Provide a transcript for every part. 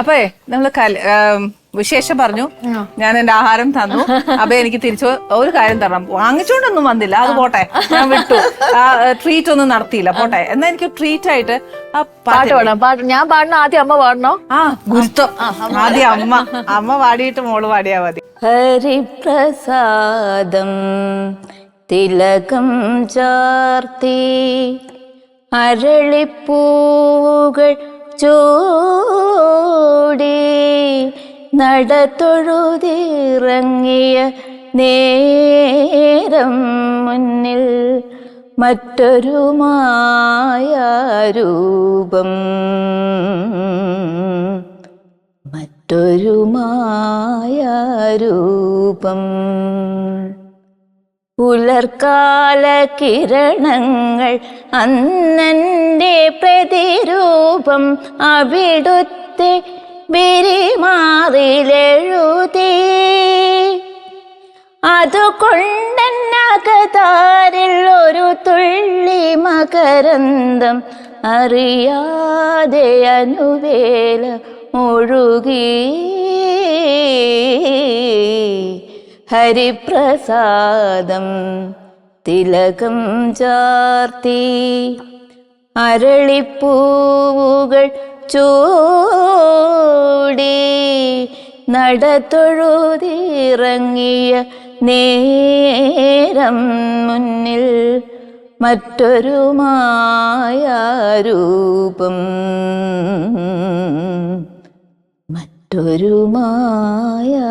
അപ്പേ നമ്മൾ വിശേഷം പറഞ്ഞു. ഞാൻ എന്റെ ആഹാരം തന്നു. അപ്പൊ എനിക്ക് തിരിച്ചു ഒരു കാര്യം തരണം. വാങ്ങിച്ചോണ്ടൊന്നും വന്നില്ല. അത് പോട്ടെ. ഞാൻ വിട്ടു. ആ ട്രീറ്റ് ഒന്നും നടത്തിയില്ല. പോട്ടെ. എന്നാ എനിക്ക് ട്രീറ്റ് ആയിട്ട് ആ പാട്ട് പാട്ട് പാട്ട് ഞാൻ പാടണം? ആദ്യം അമ്മ പാടണോ? ആ ഗുരുത്വം. ആദ്യം അമ്മ. അമ്മ പാടിയിട്ട് മോൾ പാടിയാ മതി. ഹരിപ്രസാദം തിലകം ചാർത്തി അരളിപ്പൂവുകൾ ചൂടി നടത്തൊഴുതിറങ്ങിയ നേരം മുന്നിൽ മറ്റൊരു മായാരൂപം മറ്റൊരു മായാരൂപം പുലർക്കാല കിരണങ്ങൾ അന്നന്റെ പ്രതിരൂപം അവിടുത്തെ ബിരിമാറിലെഴുതി. അതുകൊണ്ടെന്നകതാരിൽ ഒരു തുള്ളി മകരന്തം അറിയാതെ അനുവേല ഒഴുകി. ഹരിപ്രസാദം തിലകം ചാർത്തി അരളിപ്പൂവുകൾ ചൂടി നടത്തൊഴുതിറങ്ങിയ നേരം മുന്നിൽ മറ്റൊരു മായാരൂപം മറ്റൊരു മായാരൂപം.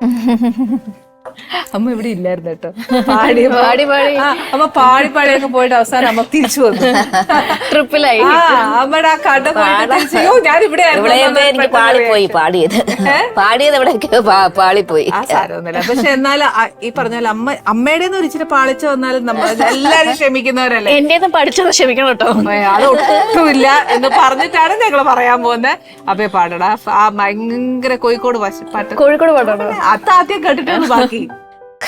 അമ്മ ഇവിടെ ഇല്ലായിരുന്നു കേട്ടോ. പാടി പാടി പാടി. അമ്മ പാടി പാടിയൊക്കെ പോയിട്ട് അവസാനം അമ്മ തിരിച്ചു വന്നു. ട്രിപ്പിലായി. അമ്മയുടെ ആ കട ഞാൻ ഇവിടെ എനിക്ക് പാളിപ്പോയി പാടിയത്. പാടിയത് ഇവിടെ പാളിപ്പോയി. സാരമൊന്നുമില്ല. പക്ഷെ എന്നാൽ ഈ പറഞ്ഞ പോലെ അമ്മ അമ്മയുടെ ഒരു ഇച്ചിരി പാളിച്ച വന്നാലും നമ്മൾ എല്ലാരും ക്ഷമിക്കുന്നവരല്ലേ? എന്റെ പഠിച്ചത് ക്ഷമിക്കണം കേട്ടോ. അത് ഒട്ടുമില്ല എന്ന് പറഞ്ഞിട്ടാണ് ഞങ്ങൾ പറയാൻ പോകുന്നത് അപ്പേ പാടടാ. ആ ഭയങ്കര കോഴിക്കോട് പാട്ട് കോഴിക്കോട് പാട്ടാണ് അത് ആദ്യം കേട്ടിട്ടാണ് ബാക്കി.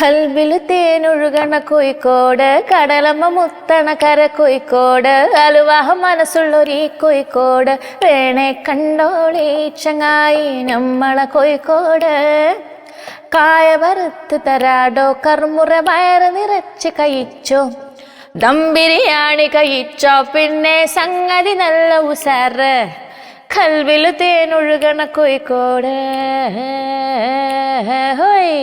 കൽവിൽ തേനൊഴുകണ കോഴിക്കോട് കടലമ്മ മുത്തണ കര കോഴിക്കോട് അലുവാഹ മനസ്സുള്ളൊരു ഈ കോഴിക്കോട് വേണേ കണ്ടോളി ചങ്ങായി നമ്മളെ കോഴിക്കോട്. കായ വറുത്ത് തരാടോ കർമുറ വയറ് നിറച്ച് കഴിച്ചോ. ദം ബിരിയാണി കഴിച്ചോ പിന്നെ സംഗതി നല്ല ഉസാറ്. കൽവിൽ തേനൊഴുകണ കോഴിക്കോട്. ഹോയ്.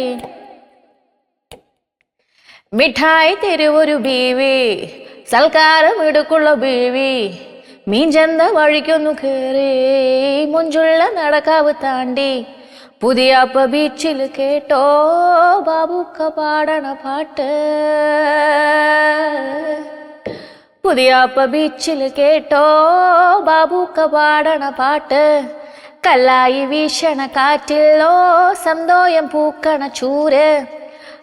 മിഠായി തെരുവൊരു ബീവി സൽക്കാരം ഇടുക്കുള്ള ബീവി. മീൻചന്ത വഴിക്കൊന്നു കയറി മുഞ്ചുള്ള നടക്കാവ് താണ്ടി. പുതിയാപ്പ ബീച്ചിൽ കേട്ടോ ബാബുക്ക പാടണ പാട്ട്. പുതിയാപ്പ ബീച്ചിൽ കേട്ടോ ബാബുക്ക പാടണ പാട്ട്. കല്ലായി വീശണ കാറ്റില്ലോ സന്തോയം പൂക്കണ ചൂര്.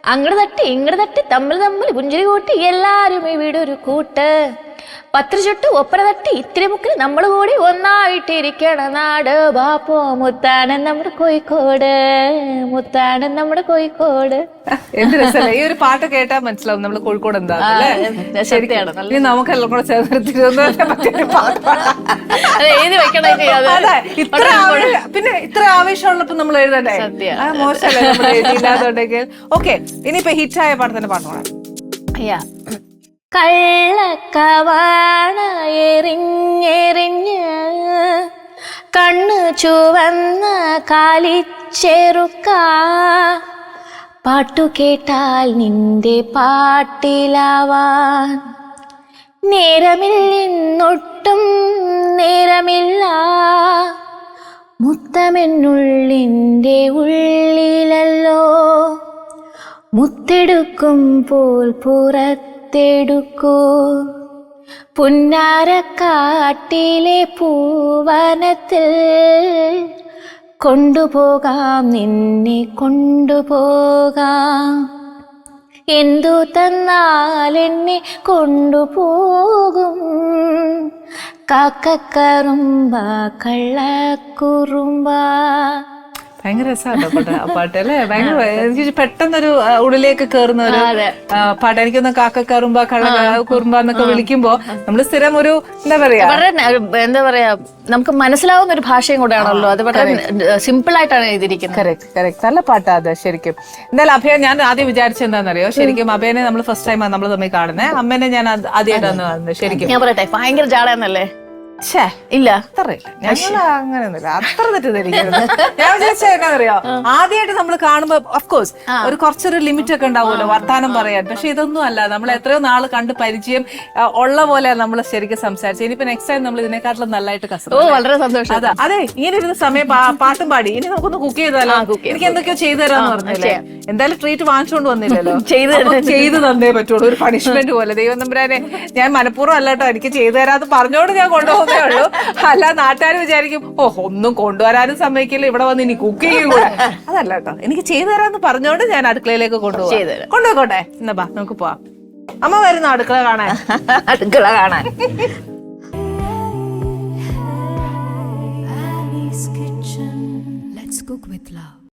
അങ്ങട് തട്ടി ഇങ്ങട് തട്ടി തമ്മിൽ തമ്മിൽ പുഞ്ചിരി കൂട്ടി. എല്ലാരും ഈ വീടൊരു കൂട്ട്. പത്ര ചുട്ട് ഒപ്പന തട്ടി ഇത്തിരി മുക്കിൽ നമ്മൾ കൂടി ഒന്നായിട്ട് ഇരിക്കണ നാട്. ബാപ്പോ മുത്താനൻ നമ്മുടെ കോഴിക്കോട്. മുത്താനൻ നമ്മുടെ കോഴിക്കോട്. എന്ത് രസമല്ലേ ഈ ഒരു പാട്ട് കേട്ടാൽ മനസ്സിലാവും നമ്മൾ കോഴിക്കോട് എന്താ ഇനി നമുക്കെല്ലാം കൂടെ ചേർന്ന് തിരുവനന്തപുരത്തെ പറ്റിയൊരു പാട്ട് പാടാം. അത് എഴുതി വെക്കണമെങ്കിൽ അത് അതെ ഇത്ര പിന്നെ ഇത്ര ആവേശമുള്ളപ്പോ നമ്മൾ എഴുതണ്ടേ? മോശമല്ല നമ്മൾ എഴുതിയില്ലാതുണ്ടെങ്കിൽ ഓക്കെ ഇനിയിപ്പോ ഹിറ്റായ പാട്ട് തന്നെ പാട്ടുകൊള്ളാം കള്ളക്കവാണ എറിഞ്ഞെറിഞ്ഞ് കണ്ണു ചുവന്ന കാലിച്ചെറുക്ക. പാട്ടു കേട്ടാൽ നിന്റെ പാട്ടിലാവാൻ. നേരമില്ലെന്നൊട്ടും നേരമില്ല. മുത്തമെന്നുള്ളിന്റെ ഉള്ളിലല്ലോ. മുത്തെടുക്കുമ്പോൾ പുറത്തെടുക്കൂ പുന്നാരക്കാട്ടിലെ പൂവനത്തിൽ കൊണ്ടുപോകാം നിന്നെ കൊണ്ടുപോകാം. എന്തു തന്നാൽ എന്നെ കൊണ്ടുപോകും? കാക്കക്കറുമ്പ കള്ളക്കുറുമ്പ ഭയങ്കര രസമാണ് പാട്ട്. ആ പാട്ട് അല്ലേ? ഭയങ്കര എനിക്ക് പെട്ടെന്നൊരു ഉള്ളിലേക്ക് കയറുന്ന ഒരു അതെ. പാട്ട്. എനിക്കൊന്ന് കാക്ക കറുമ്പ കള കുറുമ്പ എന്നൊക്കെ വിളിക്കുമ്പോ നമ്മൾ സ്ഥിരം ഒരു എന്താ പറയാ? എന്താ പറയാ നമുക്ക് മനസ്സിലാവുന്ന ഒരു ഭാഷയും കൂടെയാണല്ലോ. അത് വളരെ സിമ്പിൾ ആയിട്ടാണ് എഴുതിയിരിക്കുന്നത്. കറക്റ്റ് കറക്റ്റ് നല്ല പാട്ടാ അത് ശരിക്കും. എന്തായാലും അഭയ ഞാൻ ആദ്യം വിചാരിച്ചത് എന്താണെന്നറിയോ? ശരിക്കും അഭയനെ നമ്മൾ ഫസ്റ്റ് ടൈമാണ് നമ്മൾ തമ്മിൽ കാണുന്നത് അമ്മേനെ ഞാൻ അത്. ആദ്യമായിട്ടാണ് കാണുന്നത് ശരിക്കും. ഞാൻ പറയട്ടെ ഭയങ്കര ജാടയെന്നല്ലേ? ഛേ ഇല്ല അത്രയില്ല. ഞങ്ങൾ അങ്ങനെയൊന്നുമില്ല. അത്ര തെറ്റിദ്ധരിക്കരുത്. ഞാൻ വിചാരിച്ച എന്നാന്നറിയോ? ആദ്യമായിട്ട് നമ്മൾ കാണുമ്പോ ഓഫ്കോഴ്സ് ഒരു കുറച്ചൊരു ലിമിറ്റ് ഒക്കെ ഉണ്ടാവുമല്ലോ വർത്താനം പറയാൻ. പക്ഷെ ഇതൊന്നും അല്ല. നമ്മൾ എത്രയോ നാൾ കണ്ട് പരിചയം ഉള്ള പോലെ നമ്മൾ ശരിക്കും സംസാരിച്ചു. ഇനിയിപ്പോ നെക്സ്റ്റ് ടൈം നമ്മൾ ഇതിനെക്കാട്ടിലും നല്ലതായിട്ട് വളരെ സന്തോഷം. അതെ അതെ ഇങ്ങനെ ഇരുന്ന സമയം പാട്ടും പാടി. ഇനി നമുക്കൊന്ന് കുക്ക് ചെയ്താലോ? എനിക്ക് എന്തൊക്കെയോ ചെയ്തു തരാന്ന് പറഞ്ഞില്ലേ? എന്തായാലും ട്രീറ്റ് വാങ്ങിച്ചുകൊണ്ട് വന്നില്ലല്ലോ. ചെയ്തു തന്നേ പറ്റുള്ളൂ. ഒരു പണിഷ്മെന്റ് പോലെ. ദൈവം നമ്പരാനെ ഞാൻ മനഃപൂർവം അല്ലാട്ടോ എനിക്ക് ചെയ്തു തരാന്ന് പറഞ്ഞോണ്ട് ഞാൻ കൊണ്ടുപോകുന്നേ ഉള്ളൂ. അല്ല നാട്ടുകാർ വിചാരിക്കും ഓ ഒന്നും കൊണ്ടുവരാനും സമ്മതിക്കില്ല. ഇവിടെ വന്ന് ഇനി കുക്ക് ചെയ്യും കൂടെ. അതല്ല കേട്ടോ എനിക്ക് ചെയ്തു തരാന്ന് പറഞ്ഞോണ്ട് ഞാൻ അടുക്കളയിലേക്ക് കൊണ്ടുപോകും. കൊണ്ടുപോയിക്കോട്ടെ. എന്നാ നമുക്ക് പോവാം. അമ്മ വരുന്നു അടുക്കള കാണാൻ? അടുക്കള കാണാൻ.